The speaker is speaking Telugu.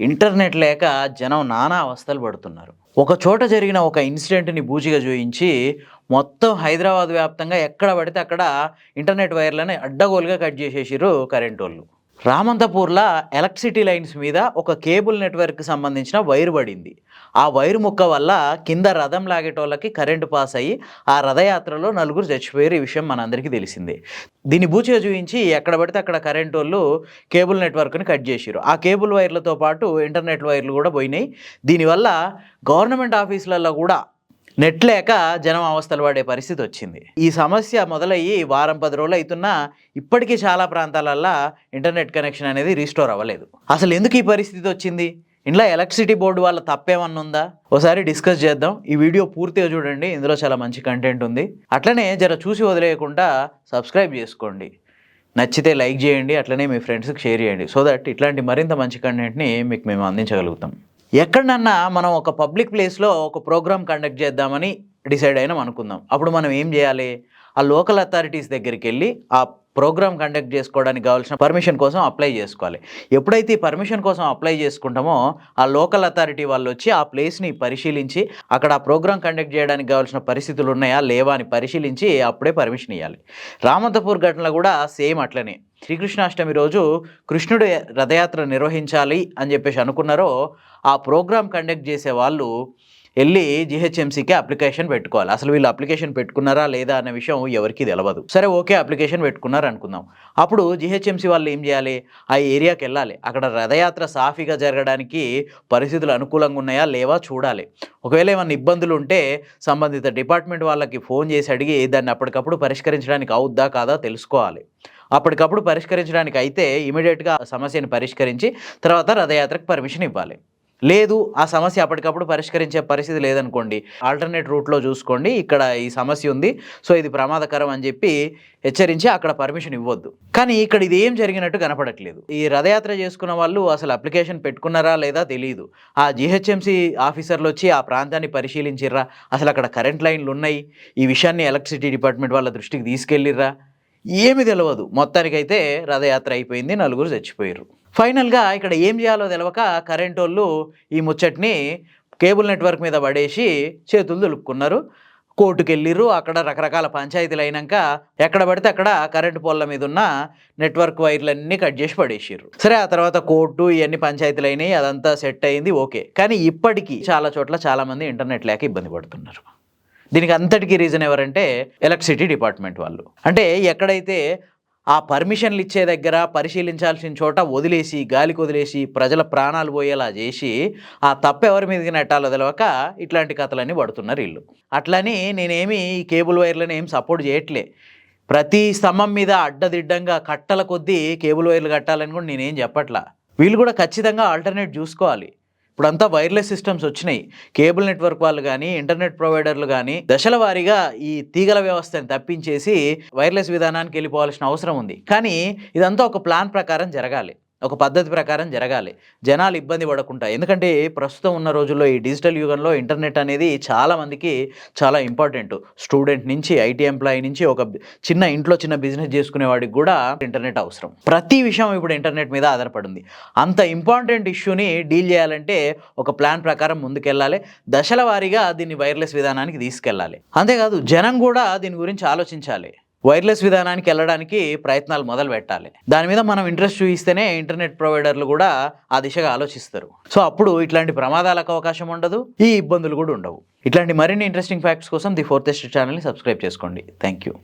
ఇంటర్నెట్ లేక జనం నానా అవస్థలు పడుతున్నారు. ఒక చోట జరిగిన ఒక ఇన్సిడెంట్ని బూచిగా చూయించి మొత్తం హైదరాబాద్ వ్యాప్తంగా ఎక్కడ పడితే అక్కడ ఇంటర్నెట్ వైర్లని అడ్డగోలుగా కట్ చేసేసారు కరెంట్ వాళ్ళు రామంతపూర్లో ఎలక్ట్రిసిటీ లైన్స్ మీద ఒక కేబుల్ నెట్వర్క్కి సంబంధించిన వైర్ పడింది. ఆ వైర్ ముక్క వల్ల కింద రథం లాగేటోళ్ళకి కరెంటు పాస్ అయ్యి ఆ రథయాత్రలో నలుగురు చచ్చిపోయారు ఈ విషయం మనందరికీ తెలిసిందే. దీన్ని బూచిగా చూపించి ఎక్కడ పడితే అక్కడ కరెంటు వాళ్ళు కేబుల్ నెట్వర్క్ని కట్ చేసారు ఆ కేబుల్ వైర్లతో పాటు ఇంటర్నెట్ వైర్లు కూడా పోయినాయి. దీనివల్ల గవర్నమెంట్ ఆఫీసులలో కూడా నెట్ లేక జనం అవస్థలు పడే పరిస్థితి వచ్చింది. ఈ సమస్య మొదలయ్యి వారం పది రోజులు అవుతున్నా ఇప్పటికీ చాలా ప్రాంతాలల్లో ఇంటర్నెట్ కనెక్షన్ అనేది రీస్టోర్ అవ్వలేదు. అసలు ఎందుకు ఈ పరిస్థితి వచ్చింది? ఇంట్లో ఎలక్ట్రిసిటీ బోర్డు వాళ్ళ తప్పేమన్నా ఉందా? ఒకసారి డిస్కస్ చేద్దాం. ఈ వీడియో పూర్తిగా చూడండి. ఇందులో చాలా మంచి కంటెంట్ ఉంది. అట్లనే జర చూసి వదిలేయకుండా సబ్స్క్రైబ్ చేసుకోండి. నచ్చితే లైక్ చేయండి. అట్లనే మీ ఫ్రెండ్స్కి షేర్ చేయండి. సో దట్ ఇట్లాంటి మరింత మంచి కంటెంట్ని మీకు మేము అందించగలుగుతాం. ఎక్కడన్నా మనం ఒక పబ్లిక్ ప్లేస్లో ఒక ప్రోగ్రామ్ కండక్ట్ చేద్దామని డిసైడ్ అయినాం అనుకుందాం. అప్పుడు మనం ఏం చేయాలి? ఆ లోకల్ అథారిటీస్ దగ్గరికి వెళ్ళి ఆ ప్రోగ్రామ్ కండక్ట్ చేసుకోవడానికి కావాల్సిన పర్మిషన్ కోసం అప్లై చేసుకోవాలి. ఎప్పుడైతే ఈ పర్మిషన్ కోసం అప్లై చేసుకుంటామో ఆ లోకల్ అథారిటీ వాళ్ళు వచ్చి ఆ ప్లేస్ని పరిశీలించి అక్కడ ఆ ప్రోగ్రామ్ కండక్ట్ చేయడానికి కావాల్సిన పరిస్థితులు ఉన్నాయా లేవా అని పరిశీలించి అప్పుడే పర్మిషన్ ఇవ్వాలి రామంతపూర్ ఘటన కూడా సేమ్ అట్లనే. శ్రీకృష్ణాష్టమి రోజు కృష్ణుడు రథయాత్ర నిర్వహించాలి అని చెప్పేసి అనుకున్నారో ఆ ప్రోగ్రామ్ కండక్ట్ చేసే వాళ్ళు వెళ్ళి జిహెచ్ఎంసీకి అప్లికేషన్ పెట్టుకోవాలి. అసలు వీళ్ళు అప్లికేషన్ పెట్టుకున్నారా లేదా అనే విషయం ఎవరికి తెలియదు సరే ఓకే అప్లికేషన్ పెట్టుకున్నారు అనుకుందాం. అప్పుడు జిహెచ్ఎంసీ వాళ్ళు ఏం చేయాలి? ఆ ఏరియాకి వెళ్ళాలి. అక్కడ రథయాత్ర సాఫీగా జరగడానికి పరిస్థితులు అనుకూలంగా ఉన్నాయా లేవా చూడాలి. ఒకవేళ ఏమైనా ఇబ్బందులు ఉంటే సంబంధిత డిపార్ట్మెంట్ వాళ్ళకి ఫోన్ చేసి అడిగి దాన్ని అప్పటికప్పుడు పరిష్కరించడానికి అవుద్దా కాదా తెలుసుకోవాలి. అప్పటికప్పుడు పరిష్కరించడానికి అయితే ఇమీడియట్గా సమస్యను పరిష్కరించి తర్వాత రథయాత్రకు పర్మిషన్ ఇవ్వాలి. లేదు ఆ సమస్య అప్పటికప్పుడు పరిష్కరించే పరిస్థితి లేదనుకోండి. ఆల్టర్నేట్ రూట్లో చూసుకోండి ఇక్కడ ఈ సమస్య ఉంది సో ఇది ప్రమాదకరం అని చెప్పి హెచ్చరించి అక్కడ పర్మిషన్ ఇవ్వద్దు. కానీ ఇక్కడ ఇది ఏం జరిగినట్టు కనపడట్లేదు. ఈ రథయాత్ర చేసుకున్న వాళ్ళు అసలు అప్లికేషన్ పెట్టుకున్నారా లేదా తెలియదు ఆ జిహెచ్ఎంసీ ఆఫీసర్లు వచ్చి ఆ ప్రాంతాన్ని పరిశీలించిర్రా అసలు అక్కడ కరెంట్ లైన్లు ఉన్నాయి ఈ విషయాన్ని ఎలక్ట్రిసిటీ డిపార్ట్మెంట్ వాళ్ళ దృష్టికి తీసుకెళ్ళిర్రా? ఏమి తెలియదు మొత్తానికైతే రథయాత్ర అయిపోయింది నలుగురు చచ్చిపోయారు ఫైనల్గా ఇక్కడ ఏం చేయాలో తెలవక కరెంట్ వాళ్ళు ఈ ముచ్చట్ని కేబుల్ నెట్వర్క్ మీద పడేసి చేతులు దులుపుకున్నారు. కోర్టుకు వెళ్ళిర్రు అక్కడ రకరకాల పంచాయతీలు అయినాక ఎక్కడ పడితే అక్కడ కరెంటు పోల్ల మీద ఉన్న నెట్వర్క్ వైర్లన్నీ కట్ చేసి పడేసిర్రు. సరే ఆ తర్వాత కోర్టు ఇవన్నీ పంచాయతీలు అయినాయి అదంతా సెట్ అయింది ఓకే. కానీ ఇప్పటికీ చాలా చోట్ల చాలామంది ఇంటర్నెట్ లేక ఇబ్బంది పడుతున్నారు. దీనికి అంతటికీ రీజన్ ఎవరంటే ఎలక్ట్రిసిటీ డిపార్ట్మెంట్ వాళ్ళు. అంటే ఎక్కడైతే ఆ పర్మిషన్లు ఇచ్చే దగ్గర పరిశీలించాల్సిన చోట వదిలేసి గాలికి వదిలేసి ప్రజల ప్రాణాలు పోయేలా చేసి ఆ తప్పు ఎవరి మీదకి నెట్టాలో తెలవక ఇట్లాంటి కథలన్నీ పడుతున్నారు వీళ్ళు. అట్లని నేనేమి ఈ కేబుల్ వైర్లను ఏం సపోర్ట్ చేయట్లే. ప్రతి స్తంభం మీద అడ్డదిడ్డంగా కట్టల కొద్దీ కేబుల్ వైర్లు కట్టాలని కూడా నేనేం చెప్పట్లా. వీళ్ళు కూడా ఖచ్చితంగా ఆల్టర్నేట్ చూసుకోవాలి. ఇప్పుడంతా వైర్లెస్ సిస్టమ్స్ వచ్చినాయి. కేబుల్ నెట్వర్క్ వాళ్ళు కానీ ఇంటర్నెట్ ప్రొవైడర్లు కానీ దశల వారీగా ఈ తీగల వ్యవస్థను తప్పించేసి వైర్లెస్ విధానానికి వెళ్ళిపోవాల్సిన అవసరం ఉంది. కానీ ఇదంతా ఒక ప్లాన్ ప్రకారం జరగాలి. ఒక పద్ధతి ప్రకారం జరగాలి. జనాలు ఇబ్బంది పడకుండా. ఎందుకంటే ప్రస్తుతం ఉన్న రోజుల్లో ఈ డిజిటల్ యుగంలో ఇంటర్నెట్ అనేది చాలామందికి చాలా ఇంపార్టెంట్. స్టూడెంట్ నుంచి ఐటీ ఎంప్లాయీ నుంచి ఒక చిన్న ఇంట్లో చిన్న బిజినెస్ చేసుకునే వాడికి కూడా ఇంటర్నెట్ అవసరం. ప్రతి విషయం ఇప్పుడు ఇంటర్నెట్ మీద ఆధారపడింది. అంత ఇంపార్టెంట్ ఇష్యూని డీల్ చేయాలంటే ఒక ప్లాన్ ప్రకారం ముందుకెళ్ళాలి. దశల వారీగా దీన్ని వైర్లెస్ విధానానికి తీసుకెళ్ళాలి. అంతేకాదు జనం కూడా దీని గురించి ఆలోచించాలి. వైర్లెస్ విధానానికి వెళ్ళడానికి ప్రయత్నాలు మొదలు పెట్టాలి. దాని మీద మనం ఇంట్రెస్ట్ చూపిస్తేనే ఇంటర్నెట్ ప్రొవైడర్లు కూడా ఆ దిశగా ఆలోచిస్తారు. సో అప్పుడు ఇట్లాంటి ప్రమాదాలకు అవకాశం ఉండదు ఈ ఇబ్బందులు కూడా ఉండవు. ఇట్లాంటి మరిన్ని ఇంట్రెస్టింగ్ ఫ్యాక్ట్స్ కోసం ది ఫోర్త్ ఎస్ట్ ఛానల్ని సబ్స్క్రైబ్ చేసుకోండి. Thank you